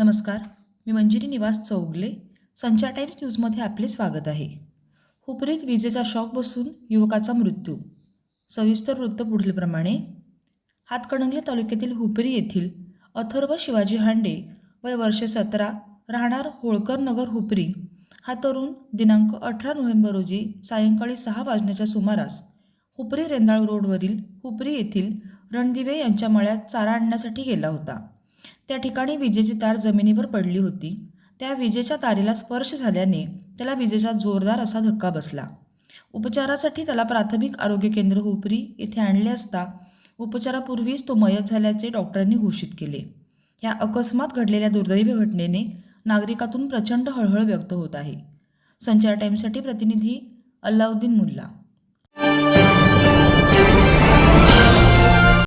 नमस्कार मी मंजिरी निवास चौगले संचार टाइम्स न्यूजमध्ये आपले स्वागत आहे. हुपरीत विजेचा शॉक बसून युवकाचा मृत्यू. सविस्तर वृत्त पुढीलप्रमाणे. हातकणंगले तालुक्यातील हुपरी येथील अथर्व शिवाजी हांडे वय वर्ष सतरा राहणार होळकर नगर हुपरी. हा तरुण दिनांक अठरा नोव्हेंबर रोजी सायंकाळी सहा वाजण्याच्या सुमारास हुपरी रेंदाळ रोडवरील हुपरी येथील रणदिवे यांच्या मळ्यात चारा आणण्यासाठी गेला होता. त्या ठिकाणी विजेची तार जमिनीवर पडली होती. त्या विजेच्या तारेला स्पर्श झाल्याने त्याला विजेचा जोरदार असा धक्का बसला. उपचारासाठी त्याला प्राथमिक आरोग्य केंद्र हुपरी येथे आणले असता उपचारापूर्वीच तो मयत झाल्याचे डॉक्टरांनी घोषित केले. या अकस्मात घडलेल्या दुर्दैवी घटनेने नागरिकातून प्रचंड हळहळ व्यक्त होत आहे. संचार टाईमसाठी प्रतिनिधी अल्लाउद्दीन मुल्ला.